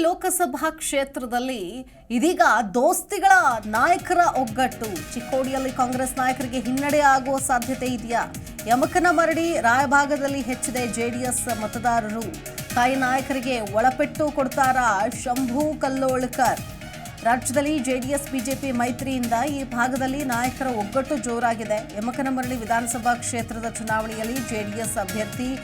ಲೋಕಸಭಾ ಕ್ಷೇತ್ರದಲ್ಲಿ ಇದೀಗ ದೋಸ್ತಿಗಳ ನಾಯಕರ ಒಗ್ಗಟ್ಟು. ಚಿಕ್ಕೋಡಿಯಲ್ಲಿ ಕಾಂಗ್ರೆಸ್ ನಾಯಕರಿಗೆ ಹಿನ್ನಡೆ ಆಗುವ ಸಾಧ್ಯತೆ ಇದೆಯಾ? ಯಮಕನ ಮರಡಿ ರಾಯಭಾಗದಲ್ಲಿ ಹೆಚ್ಚಿದೆ ಜೆಡಿಎಸ್ ಮತದಾರರು. ತಾಯಿ ನಾಯಕರಿಗೆ ಒಳಪೆಟ್ಟು ಕೊಡ್ತಾರಾ ಶಂಭು ಕಲ್ಲೋಳ್ಕರ್? ರಾಜ್ಯದಲ್ಲಿ ಜೆಡಿಎಸ್, ಬಿಜೆಪಿ ಮೈತ್ರಿಯಿಂದ ಈ ಭಾಗದಲ್ಲಿ ನಾಯಕರ ಒಗ್ಗಟ್ಟು ಜೋರಾಗಿದೆ. ಯಮಕನಮರಳಿ ವಿಧಾನಸಭಾ ಕ್ಷೇತ್ರದ ಚುನಾವಣೆಯಲ್ಲಿ ಜೆಡಿಎಸ್ ಅಭ್ಯರ್ಥಿ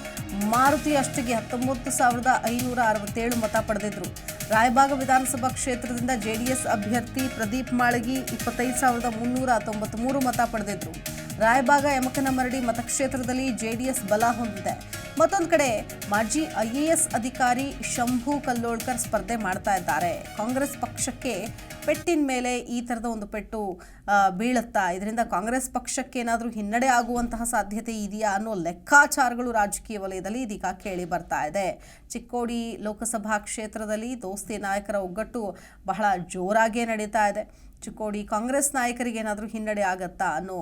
ಮಾರುತಿ ಅಷ್ಟಿಗೆ ಹತ್ತೊಂಬತ್ತು ಸಾವಿರದ ಐನೂರ ಅರವತ್ತೇಳು ಮತ ಪಡೆದಿದ್ರು. ರಾಯಬಾಗ ವಿಧಾನಸಭಾ ಕ್ಷೇತ್ರದಿಂದ ಜೆಡಿಎಸ್ ಅಭ್ಯರ್ಥಿ ಪ್ರದೀಪ್ ಮಾಳಗಿ ಇಪ್ಪತ್ತೈದು ಸಾವಿರದ ಮುನ್ನೂರ ತೊಂಬತ್ಮೂರು ಮತ ಪಡೆದಿದ್ರು. ರಾಯಬಾಗ ಯಮಕನಮರಡಿ ಮತಕ್ಷೇತ್ರದಲ್ಲಿ ಜೆಡಿಎಸ್ ಬಲ ಹೊಂದಿದೆ. ಮತ್ತೊಂದು ಕಡೆ ಮಾಜಿ ಐಎಎಸ್ ಅಧಿಕಾರಿ ಶಂಭು ಕಲ್ಲೋಳ್ಕರ್ ಸ್ಪರ್ಧೆ ಮಾಡ್ತಾ ಇದ್ದಾರೆ. ಕಾಂಗ್ರೆಸ್ ಪಕ್ಷಕ್ಕೆ ಪೆಟ್ಟಿನ ಮೇಲೆ ಈ ಥರದ ಒಂದು ಪೆಟ್ಟು ಬೀಳುತ್ತಾ? ಇದರಿಂದ ಕಾಂಗ್ರೆಸ್ ಪಕ್ಷಕ್ಕೆ ಏನಾದರೂ ಹಿನ್ನಡೆ ಆಗುವಂತಹ ಸಾಧ್ಯತೆ ಇದೆಯಾ ಅನ್ನೋ ಲೆಕ್ಕಾಚಾರಗಳು ರಾಜಕೀಯ ವಲಯದಲ್ಲಿ ಇದೀಗ ಕೇಳಿ ಬರ್ತಾ ಇದೆ. ಚಿಕ್ಕೋಡಿ ಲೋಕಸಭಾ ಕ್ಷೇತ್ರದಲ್ಲಿ ದೋಸ್ತಿ ನಾಯಕರ ಒಗ್ಗಟ್ಟು ಬಹಳ ಜೋರಾಗೇ ನಡೀತಾ ಇದೆ. ಚಿಕ್ಕೋಡಿ ಕಾಂಗ್ರೆಸ್ ನಾಯಕರಿಗೆ ಏನಾದರೂ ಹಿನ್ನಡೆ ಆಗತ್ತಾ ಅನ್ನೋ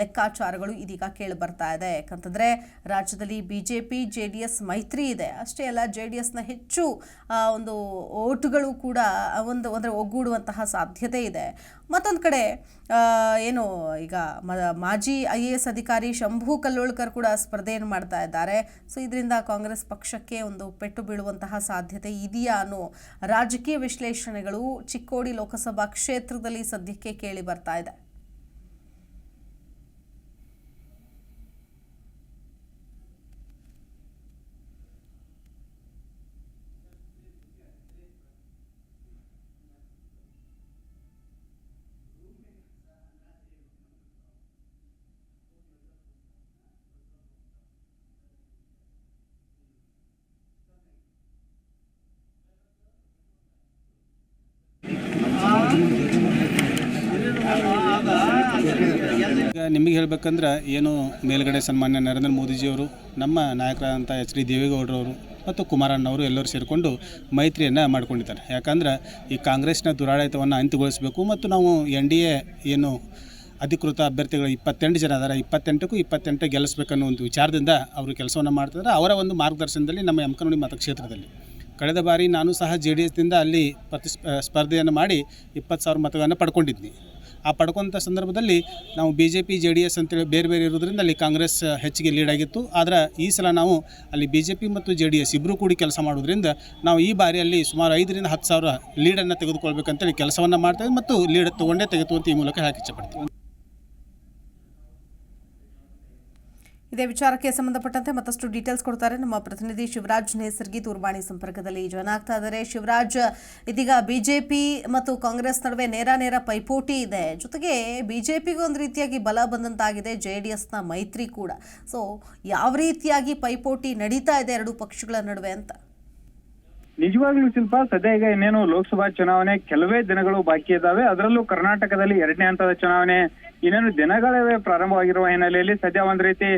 ಲೆಕ್ಕಾಚಾರಗಳು ಇದೀಗ ಕೇಳಿ ಬರ್ತಾ ಇದೆ. ಯಾಕಂತಂದರೆ ರಾಜ್ಯದಲ್ಲಿ B J P J D S ಮೈತ್ರಿ ಇದೆ. ಅಷ್ಟೇ ಅಲ್ಲ ಜೆ ಡಿ ಎಸ್ನ ಹೆಚ್ಚು ಒಂದು ಓಟುಗಳು ಕೂಡ ಒಂದು, ಅಂದರೆ ಒಗ್ಗೂಡುವಂತಹ ಸಾಧ್ಯತೆ ಇದೆ. ಮತ್ತೊಂದು ಕಡೆ ಏನು ಈಗ ಮಾಜಿ ಐ ಎ ಎಸ್ ಅಧಿಕಾರಿ ಶಂಭು ಕಲ್ಲೋಳ್ಕರ್ ಕೂಡ ಸ್ಪರ್ಧೆಯನ್ನು ಮಾಡ್ತಾ ಇದ್ದಾರೆ. ಸೊ, ಇದರಿಂದ ಕಾಂಗ್ರೆಸ್ ಪಕ್ಷಕ್ಕೆ ಒಂದು ಪೆಟ್ಟು ಬೀಳುವಂತಹ ಸಾಧ್ಯತೆ ಇದೆಯಾ ಅನ್ನೋ ರಾಜಕೀಯ ವಿಶ್ಲೇಷಣೆಗಳು ಚಿಕ್ಕೋಡಿ ಲೋಕಸಭಾ ಕ್ಷೇತ್ರದಲ್ಲಿ ಸದ್ಯಕ್ಕೆ ಕೇಳಿ ಬರ್ತಾ ಇದೆ ಈಗ ನಿಮಗೆ ಹೇಳಬೇಕಂದ್ರೆ ಏನು ಮೇಲ್ಗಡೆ ಸನ್ಮಾನ್ಯ ನರೇಂದ್ರ ಮೋದಿಜಿಯವರು, ನಮ್ಮ ನಾಯಕರಾದಂಥ ಎಚ್ ಡಿ ದೇವೇಗೌಡರವರು ಮತ್ತು ಕುಮಾರಣ್ಣವರು ಎಲ್ಲರೂ ಸೇರಿಕೊಂಡು ಮೈತ್ರಿಯನ್ನು ಮಾಡ್ಕೊಂಡಿದ್ದಾರೆ. ಯಾಕಂದ್ರೆ ಈ ಕಾಂಗ್ರೆಸ್ನ ದುರಾಡಳಿತವನ್ನು ಅಂತ್ಯಗೊಳಿಸಬೇಕು ಮತ್ತು ನಾವು ಎನ್ ಡಿ ಎ ಏನು ಅಧಿಕೃತ ಅಭ್ಯರ್ಥಿಗಳು ಇಪ್ಪತ್ತೆಂಟು ಜನ ಅದರ ಇಪ್ಪತ್ತೆಂಟಕ್ಕೂ ಇಪ್ಪತ್ತೆಂಟು ಗೆಲ್ಲಿಸ್ಬೇಕನ್ನೋ ಒಂದು ವಿಚಾರದಿಂದ ಅವರು ಕೆಲಸವನ್ನು ಮಾಡ್ತಿದ್ದಾರೆ. ಅವರ ಒಂದು ಮಾರ್ಗದರ್ಶನದಲ್ಲಿ ನಮ್ಮ ಯಮಕನೋಡಿ ಮತಕ್ಷೇತ್ರದಲ್ಲಿ. ಕಳೆದ ಬಾರಿ ನಾನು ಸಹ ಜೆ ಡಿ ಎಸ್ದಿಂದ ಅಲ್ಲಿ ಪ್ರತಿ ಸ್ಪರ್ಧೆಯನ್ನು ಮಾಡಿ ಇಪ್ಪತ್ತು ಸಾವಿರ ಮತಗಳನ್ನು ಪಡ್ಕೊಂಡಿದ್ವಿ ಆ ಪಡ್ಕೊಂಥ ಸಂದರ್ಭದಲ್ಲಿ ನಾವು B J P J D S ಅಂತೇಳಿ ಬೇರೆ ಬೇರೆ ಇರೋದ್ರಿಂದ ಅಲ್ಲಿ ಕಾಂಗ್ರೆಸ್ ಹೆಚ್ಚಿಗೆ ಲೀಡ್ ಆಗಿತ್ತು. ಆದರೆ ಈ ಸಲ ನಾವು ಅಲ್ಲಿ ಬಿ ಜೆ ಪಿ ಮತ್ತು ಜೆ ಡಿ ಎಸ್ ಇಬ್ಬರೂ ಕೂಡಿ ಕೆಲಸ ಮಾಡೋದ್ರಿಂದ ನಾವು ಈ ಬಾರಿಯಲ್ಲಿ ಸುಮಾರು ಐದರಿಂದ ಹತ್ತು ಸಾವಿರ ಲೀಡನ್ನು ತೆಗೆದುಕೊಳ್ಬೇಕಂತೇಳಿ ಕೆಲಸವನ್ನು ಮಾಡ್ತೇವೆ ಮತ್ತು ಲೀಡ್ ತೊಗೊಂಡೇ ತೆಗೆದು ಅಂತ ಈ ಮೂಲಕ ಹೇಳಕ್ಕೆ ಇಷ್ಟಪಡ್ತೀವಿ ಇದೇ ವಿಚಾರಕ್ಕೆ ಸಂಬಂಧಪಟ್ಟಂತೆ ಮತ್ತಷ್ಟು ಡೀಟೇಲ್ಸ್ ಕೊಡ್ತಾರೆ ನಮ್ಮ ಪ್ರತಿನಿಧಿ ಶಿವರಾಜ್ ನೇಸರ್ಗಿ ದೂರವಾಣಿ ಸಂಪರ್ಕದಲ್ಲಿ ಜಾಯ್ನ್ ಆಗ್ತಾ ಇದ್ದಾರೆ. ಶಿವರಾಜ್, ಇದೀಗ ಬಿಜೆಪಿ ಮತ್ತು ಕಾಂಗ್ರೆಸ್ ನಡುವೆ ನೇರ ನೇರ ಪೈಪೋಟಿ ಇದೆ. ಜೊತೆಗೆ ಬಿಜೆಪಿಗೂ ಒಂದು ರೀತಿಯಾಗಿ ಬಲ ಬಂದಂತಾಗಿದೆ ಜೆ ಡಿ ಎಸ್ನ ಮೈತ್ರಿ ಕೂಡ. ಸೊ ಯಾವ ರೀತಿಯಾಗಿ ಪೈಪೋಟಿ ನಡೀತಾ ಇದೆ ಎರಡು ಪಕ್ಷಗಳ ನಡುವೆ ಅಂತ? ನಿಜವಾಗ್ಲೂ ಶಿಲ್ಪ, ಸದ್ಯ ಈಗ ಇನ್ನೇನು ಲೋಕಸಭಾ ಚುನಾವಣೆ ಕೆಲವೇ ದಿನಗಳು ಬಾಕಿ ಇದ್ದಾವೆ. ಅದರಲ್ಲೂ ಕರ್ನಾಟಕದಲ್ಲಿ ಎರಡನೇ ಹಂತದ ಚುನಾವಣೆ ಇನ್ನೇನು ದಿನಗಳೇ ಪ್ರಾರಂಭವಾಗಿರುವ ಹಿನ್ನೆಲೆಯಲ್ಲಿ ಸದ್ಯ ಒಂದ್ ರೀತಿ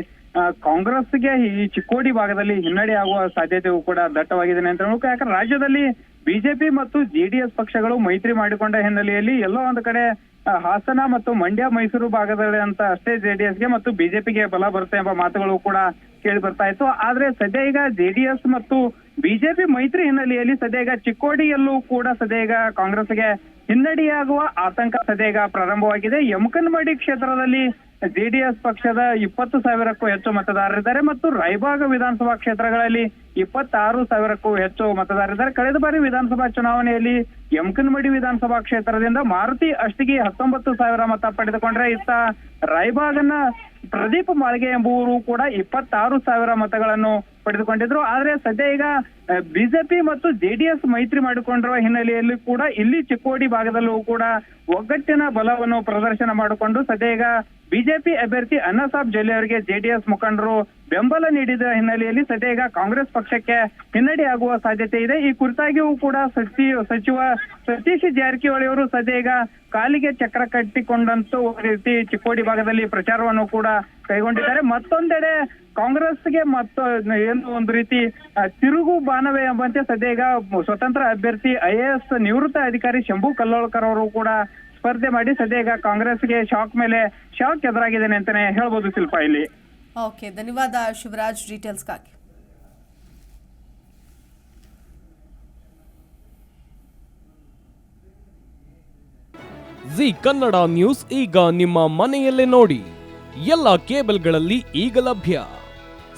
ಕಾಂಗ್ರೆಸ್ಗೆ ಈ ಚಿಕ್ಕೋಡಿ ಭಾಗದಲ್ಲಿ ಹಿನ್ನಡೆ ಆಗುವ ಸಾಧ್ಯತೆಯೂ ಕೂಡ ದಟ್ಟವಾಗಿದೆ ಅಂತ ಹೇಳಬೇಕು. ಯಾಕಂದ್ರೆ ರಾಜ್ಯದಲ್ಲಿ ಬಿಜೆಪಿ ಮತ್ತು ಜೆಡಿಎಸ್ ಪಕ್ಷಗಳು ಮೈತ್ರಿ ಮಾಡಿಕೊಂಡ ಹಿನ್ನೆಲೆಯಲ್ಲಿ ಎಲ್ಲೋ ಒಂದು ಕಡೆ ಹಾಸನ ಮತ್ತು ಮಂಡ್ಯ ಮೈಸೂರು ಭಾಗದಲ್ಲಿ ಅಂತ ಅಷ್ಟೇ ಜೆಡಿಎಸ್ಗೆ ಮತ್ತು ಬಿಜೆಪಿಗೆ ಬಲ ಬರುತ್ತೆ ಎಂಬ ಮಾತುಗಳು ಕೂಡ ಕೇಳಿ ಬರ್ತಾ ಇತ್ತು. ಆದ್ರೆ ಸದ್ಯ ಈಗ ಜೆಡಿಎಸ್ ಮತ್ತು ಬಿಜೆಪಿ ಮೈತ್ರಿ ಹಿನ್ನೆಲೆಯಲ್ಲಿ ಸದ್ಯ ಈಗ ಚಿಕ್ಕೋಡಿಯಲ್ಲೂ ಕೂಡ ಸದ್ಯ ಈಗ ಕಾಂಗ್ರೆಸ್ಗೆ ಹಿನ್ನಡೆಯಾಗುವ ಆತಂಕ ಸದ್ಯ ಈಗ ಪ್ರಾರಂಭವಾಗಿದೆ. ಯಮಕನ್ಮಡಿ ಕ್ಷೇತ್ರದಲ್ಲಿ ಜೆಡಿಎಸ್ ಪಕ್ಷದ ಇಪ್ಪತ್ತು ಸಾವಿರಕ್ಕೂ ಹೆಚ್ಚು ಮತದಾರರಿದ್ದಾರೆ ಮತ್ತು ರಾಯಬಾಗ ವಿಧಾನಸಭಾ ಕ್ಷೇತ್ರಗಳಲ್ಲಿ ಇಪ್ಪತ್ತಾರು ಸಾವಿರಕ್ಕೂ ಹೆಚ್ಚು ಮತದಾರರಿದ್ದಾರೆ. ಕಳೆದ ಬಾರಿ ವಿಧಾನಸಭಾ ಚುನಾವಣೆಯಲ್ಲಿ ಯಮಕನಮಡಿ ವಿಧಾನಸಭಾ ಕ್ಷೇತ್ರದಿಂದ ಮಾರುತಿ ಅಷ್ಟಿಗೆ ಹತ್ತೊಂಬತ್ತು ಸಾವಿರ ಮತ ಪಡೆದುಕೊಂಡ್ರೆ ಇತ್ತ ರಾಯಬಾಗನ ಪ್ರದೀಪ್ ಮಾಳಿಗೆ ಎಂಬುವರು ಕೂಡ ಇಪ್ಪತ್ತಾರು ಸಾವಿರ ಮತಗಳನ್ನು ಪಡೆದುಕೊಂಡಿದ್ರು. ಆದ್ರೆ ಸದ್ಯ ಈಗ ಬಿಜೆಪಿ ಮತ್ತು ಜೆಡಿಎಸ್ ಮೈತ್ರಿ ಮಾಡಿಕೊಂಡಿರುವ ಹಿನ್ನೆಲೆಯಲ್ಲಿ ಕೂಡ ಇಲ್ಲಿ ಚಿಕ್ಕೋಡಿ ಭಾಗದಲ್ಲೂ ಕೂಡ ಒಗ್ಗಟ್ಟಿನ ಬಲವನ್ನು ಪ್ರದರ್ಶನ ಮಾಡಿಕೊಂಡು ಸದ್ಯ ಈಗ ಬಿಜೆಪಿ ಅಭ್ಯರ್ಥಿ ಅನ್ನಸಾಬ್ ಜೊಲ್ಲೆ ಅವರಿಗೆ ಜೆಡಿಎಸ್ ಮುಖಂಡರು ಬೆಂಬಲ ನೀಡಿದ ಹಿನ್ನೆಲೆಯಲ್ಲಿ ಸದ್ಯ ಈಗ ಕಾಂಗ್ರೆಸ್ ಪಕ್ಷಕ್ಕೆ ಹಿನ್ನಡೆ ಆಗುವ ಸಾಧ್ಯತೆ ಇದೆ. ಈ ಕುರಿತಾಗಿಯೂ ಕೂಡ ಸಚಿವ ಸಚಿವ ಸತೀಶ್ ಜಾರಕಿಹೊಳಿ ಅವರು ಸದ್ಯ ಈಗ ಕಾಲಿಗೆ ಚಕ್ರ ಕಟ್ಟಿಕೊಂಡಂತೂ ರೀತಿ ಚಿಕ್ಕೋಡಿ ಭಾಗದಲ್ಲಿ ಪ್ರಚಾರವನ್ನು ಕೂಡ ಕೈಗೊಂಡಿದ್ದಾರೆ. ಮತ್ತೊಂದೆಡೆ ಕಾಂಗ್ರೆಸ್ಗೆ ಮತ್ತು ಏನು ಒಂದು ರೀತಿ ತಿರುಗು ಬಾಣವೇ ಎಂಬಂತೆ ಸದ್ಯ ಸ್ವತಂತ್ರ ಅಭ್ಯರ್ಥಿ ಐ ನಿವೃತ್ತ ಅಧಿಕಾರಿ ಶಂಭು ಕಲ್ಲೋಳ್ಕರ್ ಅವರು ಕೂಡ ಸ್ಪರ್ಧೆ ಮಾಡಿ ಸದ್ಯ ಕಾಂಗ್ರೆಸ್ಗೆ ಶಾಕ್ ಮೇಲೆ ಶಾಕ್ ಎದುರಾಗಿದ್ದೇನೆ ಅಂತಾನೆ ಹೇಳ್ಬೋದು ಶಿಲ್ಪ ಇಲ್ಲಿ. ಓಕೆ ಧನ್ಯವಾದ ಶಿವರಾಜ್ ಡೀಟೇಲ್ಸ್ಗಾಗಿ ಜಿ ಕನ್ನಡ ನ್ಯೂಸ್ ಈಗ ನಿಮ್ಮ ಮನೆಯಲ್ಲೇ ನೋಡಿ. ಎಲ್ಲ ಕೇಬಲ್ಗಳಲ್ಲಿ ಈಗ ಲಭ್ಯ.